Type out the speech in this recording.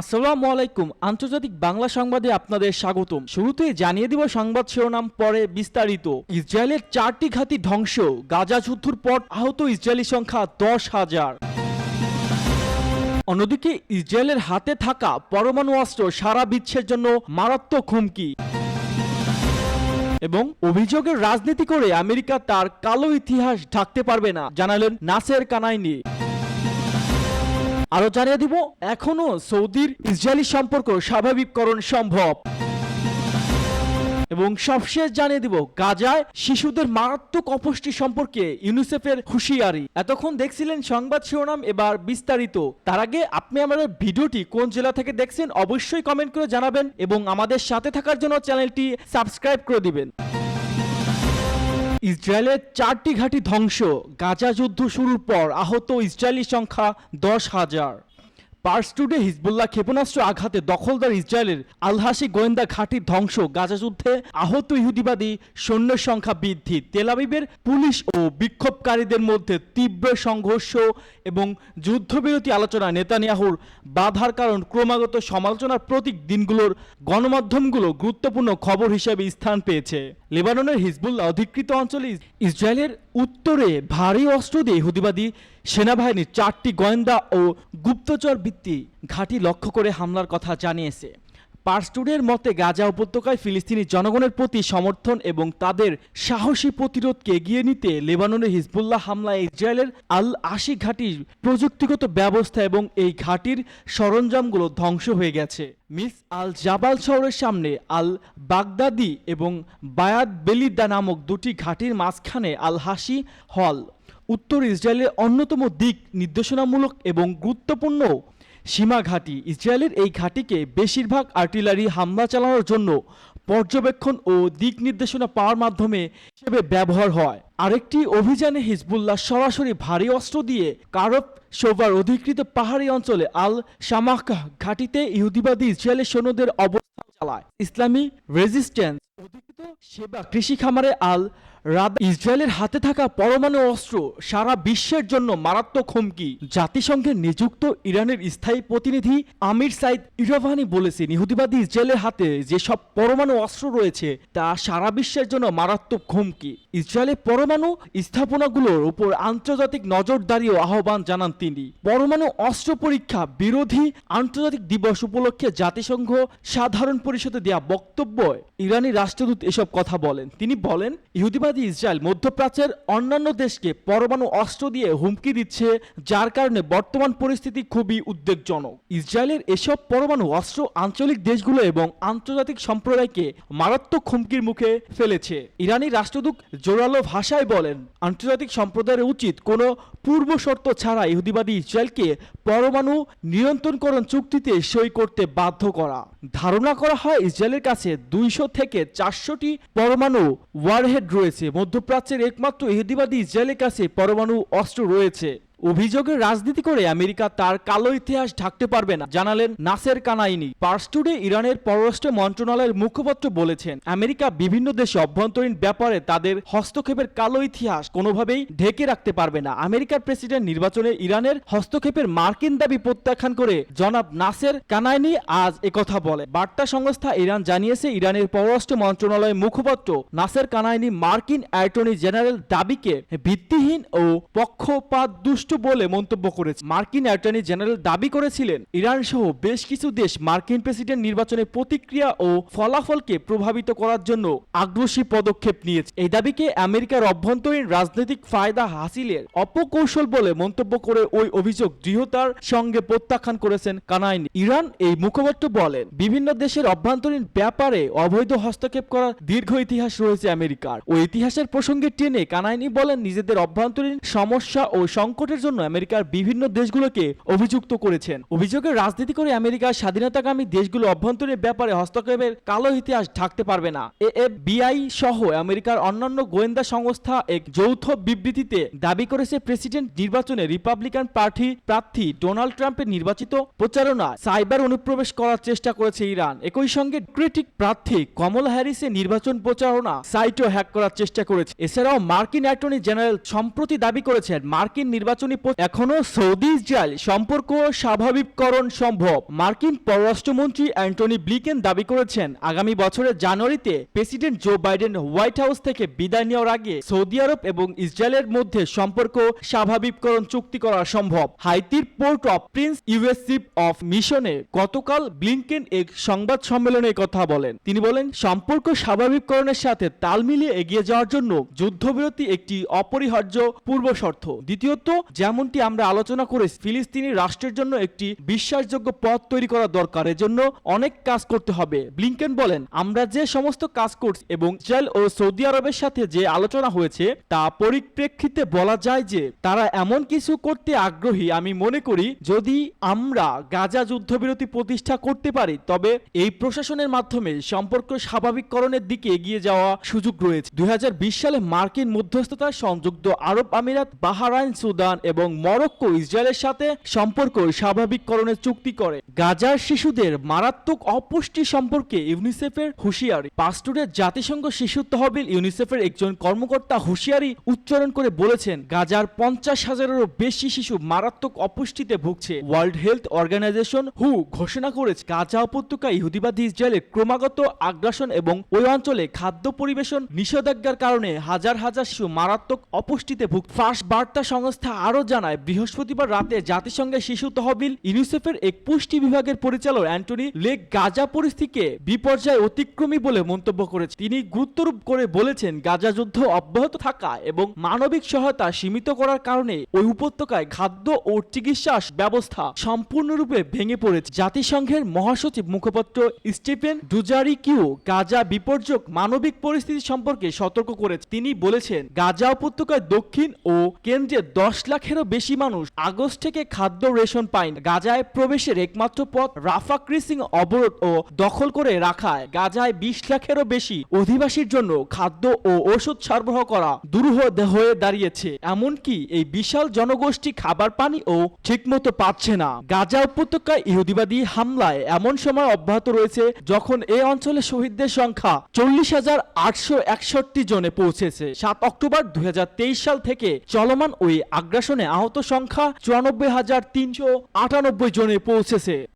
আসসালামু আলাইকুম। আন্তর্জাতিক বাংলা সংবাদে আপনাদের স্বাগতম। শুরুতেই জানিয়ে দিব সংবাদ শিরোনাম, পরে বিস্তারিত। ইসরায়েলের চারটি ঘাঁটি ধ্বংস, গাজা যুদ্ধের পর আহত ইসরায়েলি সংখ্যা দশ হাজার। অন্যদিকে ইসরায়েলের হাতে থাকা পরমাণু অস্ত্র সারা বিশ্বের জন্য মারাত্মক হুমকি। এবং অভিযোগের রাজনীতি করে আমেরিকা তার কালো ইতিহাস ঢাকতে পারবে না, জানালেন নাসের কানাইনি। আরও জানিয়ে দিব, এখনও সৌদির ইসরায়েলি সম্পর্ক স্বাভাবিককরণ সম্ভব। এবং সবশেষ জানিয়ে দিব, গাজায় শিশুদের মারাত্মক অপুষ্টি সম্পর্কে ইউনিসেফের হুঁশিয়ারি। এতক্ষণ দেখছিলেন সংবাদ শিরোনাম, এবার বিস্তারিত। তার আগে আপনি আমাদের ভিডিওটি কোন জেলা থেকে দেখছেন, অবশ্যই কমেন্ট করে জানাবেন এবং আমাদের সাথে থাকার জন্য চ্যানেলটি সাবস্ক্রাইব করে দিবেন। ইসরায়েলের চারটি ঘাঁটি ধ্বংস। গাজা যুদ্ধ শুরুর পর আহত ইসরায়েলি সংখ্যা দশ হাজার। পার্স টুডে হিজবুল্লাহ ক্ষেপণাস্ত্র আঘাতে দখলদার ইসরায়েলের আলহাসি গোয়েন্দা ঘাঁটির ধ্বংস, গাজা যুদ্ধে আহত ইহুদিবাদী সৈন্যের সংখ্যা বৃদ্ধি। তেলাবিবের পুলিশ ও বিক্ষোভকারীদের মধ্যে তীব্র সংঘর্ষ এবং যুদ্ধবিরতি আলোচনা নেতানিয়াহুর বাধার কারণ ক্রমাগত সমালোচনার প্রতীক দিনগুলোর গণমাধ্যমগুলো গুরুত্বপূর্ণ খবর হিসেবে স্থান পেয়েছে। লেবাননের হিজবুল্লাহ অধিকৃত অঞ্চলে ইসরায়েলের উত্তরে ভারী অস্ত্র দিয়ে হুদিবাদী সেনাবাহিনীর চারটি গোয়েন্দা ও গুপ্তচর ভিত্তি ঘাঁটি লক্ষ্য করে হামলার কথা জানিয়েছে। পার্সটুডের মতে, গাজা উপত্যকায় ফিলিস্তিনি জনগণের প্রতি সমর্থন এবং তাদের সাহসী প্রতিরোধকে এগিয়ে নিতে লেবাননের হিজবুল্লাহ হামলায় ইসরায়েলের আল আশি ঘাঁটির প্রযুক্তিগত ব্যবস্থা এবং এই ঘাঁটির সরঞ্জামগুলো ধ্বংস হয়ে গেছে। মিস আল জাবাল শহরের সামনে আল বাগদাদি এবং বায়াত বেলিদা নামক দুটি ঘাঁটির মাঝখানে আল হাসি হল। উত্তর ইসরায়েলের অন্যতম দিক নির্দেশনামূলক এবং গুরুত্বপূর্ণ সীমা ঘাঁটি। ইসরায়েলের এই ঘাঁটিকে বেশিরভাগ আর্টিলারি হামলা চালানোর জন্য পর্যবেক্ষণ ও দিক নির্দেশনা পাওয়ার মাধ্যমে হিসেবে ব্যবহার হয়। আরেকটি অভিযানে হিজবুল্লাহ সরাসরি ভারী অস্ত্র দিয়ে কারব সোভার অধিকৃত পাহাড়ি অঞ্চলে আল শামাকা ঘাঁটিতে ইহুদিবাদী ইসরায়েলের সৈন্যদের অবস্থান চালায়। ইসলামী রেজিস্ট্যান্স অধিকৃত সেবা কৃষি খামারে আল রাদ ইসরায়েলের হাতে থাকা পরমাণু অস্ত্র সারা বিশ্বের জন্য মারাত্মক হুমকি। জাতিসংঘে নিযুক্ত ইরানের স্থায়ী প্রতিনিধি আমির সাইদ ইরাভানি বলেছেন, ইহুদিবাদী ইসরায়েলের হাতে যেসব পরমাণু অস্ত্র রয়েছে, তা সারা বিশ্বের জন্য মারাত্মক হুমকি। ইসরায়েলের পরমাণু স্থাপনাগুলোর উপর আন্তর্জাতিক নজরদারিও আহ্বান জানান তিনি। পরমাণু অস্ত্র পরীক্ষা বিরোধী আন্তর্জাতিক দিবস উপলক্ষে জাতিসংঘ সাধারণ পরিষদে দেয়া বক্তব্য ইরানি রাষ্ট্রদূত এসব কথা বলেন। তিনি বলেন, ইহুদিবাদী ইসরায়েল মধ্যপ্রাচ্যের অন্যান্য দেশকে পরমাণু অস্ত্র দিয়ে হুমকি দিচ্ছে, যার কারণে বর্তমান পরিস্থিতি খুবই উদ্বেগজনক। ইসরায়েলের এসব পরমাণু অস্ত্র আঞ্চলিক দেশগুলো এবং আন্তর্জাতিক সম্প্রদায়কে মারাত্মক হুমকির মুখে ফেলেছে। ইরানি রাষ্ট্রদূত জোরালো ভাষায় বলেন, আন্তর্জাতিক সম্প্রদায়ের উচিত কোনো পূর্ব শর্ত ছাড়া ইহুদিবাদী ইসরায়েলকে পরমাণু নিয়ন্ত্রণকরণ চুক্তিতে সই করতে বাধ্য করা। ধারণা করা হয়, ইসরায়েলের কাছে দুইশো থেকে চারশোটি পরমাণু ওয়ারহেড রয়েছে। মধ্যপ্রাচ্যের একমাত্র ইহুদিবাদী ইসরায়েলের কাছে পরমাণু অস্ত্র রয়েছে। অভিযোগের রাজনীতি করে আমেরিকা তার কালো ইতিহাস ঢাকতে পারবে না, জানালেন নাসের কানাইনি। পার্সটুডে ইরানের পররাষ্ট্র মন্ত্রণালয়ের মুখপাত্র বলেছেন, আমেরিকা বিভিন্ন দেশে অভ্যন্তরীণ ব্যাপারে তাদের হস্তক্ষেপের কালো ইতিহাস কোনোভাবেই ঢেকে রাখতে পারবে না। আমেরিকার প্রেসিডেন্ট নির্বাচনে ইরানের হস্তক্ষেপের মার্কিন দাবি প্রত্যাখ্যান করে জনাব নাসের কানাইনি আজ একথা বলে বার্তা সংস্থা ইরান জানিয়েছে, ইরানের পররাষ্ট্র মন্ত্রণালয়ের মুখপাত্র নাসের কানাইনি মার্কিন অ্যাটর্নি জেনারেল দাবিকে ভিত্তিহীন ও পক্ষপাত দুষ্ট বলে মন্তব্য করেছে। মার্কিন অ্যাটর্নি জেনারেল দাবি করেছিলেন ইরান সহ বেশ কিছু দেশ মার্কিন প্রেসিডেন্ট নির্বাচনের প্রতিক্রিয়া ও ফলাফলকে প্রভাবিত করার জন্য আগ্রাসী পদক্ষেপ নিয়েছে। এই দাবিকে আমেরিকার অভ্যন্তরীণ রাজনৈতিক ফায়দা হাসিলের অপকৌশল বলে মন্তব্য করে ওই অভিযোগ দৃঢ়তার সঙ্গে প্রত্যাখ্যান করেছেন কানাইনি। ইরান এই মুখপাত্র বলেন, বিভিন্ন দেশের অভ্যন্তরীণ ব্যাপারে অবৈধ হস্তক্ষেপ করার দীর্ঘ ইতিহাস রয়েছে আমেরিকার। ওই ইতিহাসের প্রসঙ্গে টেনে কানাইনি বলেন, নিজেদের অভ্যন্তরীণ সমস্যা ও সংকটের জন্য আমেরিকার বিভিন্ন দেশগুলোকে অভিযুক্ত করেছেন। অভিযোগের রাজনীতি করে আমেরিকার স্বাধীনতাকামী দেশগুলো অভ্যন্তরীণ ব্যাপারে হস্তক্ষেপের কালো ইতিহাস ঢাকতে পারবে না। এএফবিআই সহ আমেরিকার অন্যান্য গোয়েন্দা সংস্থা এক যৌথ বিবৃতিতে দাবি করেছে প্রেসিডেন্ট নির্বাচনে রিপাবলিকান পার্টি প্রার্থী ডোনাল্ড ট্রাম্পের নির্বাচিত প্রচারণা সাইবার অনুপ্রবেশ করার চেষ্টা করেছে ইরান। একই সঙ্গে ক্রিটিক প্রার্থী কমলা হ্যারিসের নির্বাচন প্রচারণা সাইটও হ্যাক করার চেষ্টা করেছে। এছাড়াও মার্কিন অ্যাটর্নি জেনারেল সম্প্রতি দাবি করেছেন মার্কিন নির্বাচনী পো- এখনও সৌদি ইসরায়েল সম্পর্ক স্বাভাবিককরণ সম্ভব। মার্কিন পররাষ্ট্রমন্ত্রী অ্যান্টনি ব্লিকেন দাবি করেছেন, আগামী বছরের জানুয়ারিতে president Joe Biden White House থেকে বিদায় নেওয়ার আগে সৌদি আরব এবং ইসরায়েলের মধ্যে সম্পর্ক স্বাভাবিককরণ চুক্তি করা সম্ভব। হাইতির Port of Prince US chief of মিশনে গতকাল ব্লিংকেন এক সংবাদ সম্মেলনে কথা বলেন। তিনি বলেন সম্পর্ক স্বাভাবিককরণের সাথে তাল মিলিয়ে এগিয়ে যাওয়ার জন্য যুদ্ধবিরতি একটি অপরিহার্য পূর্বশর্ত। দ্বিতীয়ত যেমনটি আমরা আলোচনা করে ফিলিস্তিনি রাষ্ট্রের জন্য একটি বিশ্বাসযোগ্য পথ তৈরি করা দরকার। এজন্য অনেক কাজ করতে হবে। ব্লিংকেন বলেন, আমরা যে সমস্ত কাজ করছি এবং ইসরায়েল ও সৌদি আরবের সাথে যে আলোচনা হয়েছে, তা পরিপ্রেক্ষিতে বলা যায় যে তারা এমন কিছু করতে আগ্রহী। আমি মনে করি, যদি আমরা গাজা যুদ্ধবিরতি প্রতিষ্ঠা করতে পারি, তবে এই প্রশাসনের মাধ্যমে সম্পর্ক স্বাভাবিককরণের দিকে এগিয়ে যাওয়া সুযোগ রয়েছে। দুই হাজার বিশ সালে মার্কিন মধ্যস্থতায় সংযুক্ত আরব আমিরাত, বাহারাইন, সুদান এবং মরক্কো ইসরায়েলের সাথে সম্পর্ক স্বাভাবিককরণের চুক্তি করে। গাজার শিশুদের মারাত্মক অপুষ্টি সম্পর্কে ইউনিসেফের হুঁশিয়ারি। পাস্টুরের জাতিসংঘ শিশু তহবিল ইউনিসেফের একজন কর্মকর্তা হুঁশিয়ারি উচ্চারণ করে বলেছেন, গাজার পঞ্চাশ হাজারেরও বেশি শিশু মারাত্মক অপুষ্টিতে ভুগছে। ওয়ার্ল্ড হেলথ অর্গানাইজেশন হু ঘোষণা করেছে, গাজা উপত্যকা ইহুদিবাদী ইসরায়েলের ক্রমাগত আগ্রাসন এবং ওই অঞ্চলে খাদ্য পরিবেশন নিষেধাজ্ঞার কারণে হাজার হাজার শিশু মারাত্মক অপুষ্টিতে ভুগ ফাঁস বার্তা সংস্থা আরও জানায়, বৃহস্পতিবার রাতে জাতিসংঘের শিশু তহবিল ইউনিসেফের এক পুষ্টি বিভাগের পরিচালক অ্যান্টনি লেক গাজা পরিস্থিতিকে বিপর্যয় অতিক্রমী বলে মন্তব্য করেছেন। তিনি গুরুত্বারোপ করে বলেছেন, গাজা যুদ্ধ অব্যাহত থাকা এবং মানবিক সহায়তা সীমিত করার কারণে ওই উপত্যকায় খাদ্য ও চিকিৎসা ব্যবস্থা সম্পূর্ণরূপে ভেঙে পড়েছে। জাতিসংঘের মহাসচিব মুখপাত্র স্টিফেন ডুজারি কিউ গাজা বিপর্যক মানবিক পরিস্থিতি সম্পর্কে সতর্ক করেছে তিনি বলেছেন, গাজা উপত্যকায় দক্ষিণ ও কেন্দ্রে দশ লাখেরও বেশি মানুষ আগস্ট থেকে খাদ্য রেশন পায়নি। গাজায় প্রবেশের একমাত্র পথ রাফা ক্রিসিং অবরোধ ও দখল করে রাখায়। গাজায় বিশ লাখেরও বেশি অধিবাসীর জন্য খাদ্য ও ওষুধ সরবরাহ করা দুরূহ হয়ে দাঁড়িয়েছে। এমনকি এই বিশাল জনগোষ্ঠী খাবার পানি ও ঠিকমতো পাচ্ছে না। গাজা উপত্যকায় ইহুদিবাদী হামলায় এমন সময় অব্যাহত রয়েছে যখন এ অঞ্চলে শহীদদের সংখ্যা চল্লিশ হাজার আটশো একষট্টি জনে পৌঁছেছে। সাত অক্টোবর দুই হাজার তেইশ সাল থেকে চলমান ওই আগ্রাসনে আহত সংখ্যা চুরানব্বই হাজার তিনশো আটানব্বই জনে পৌঁছেছে।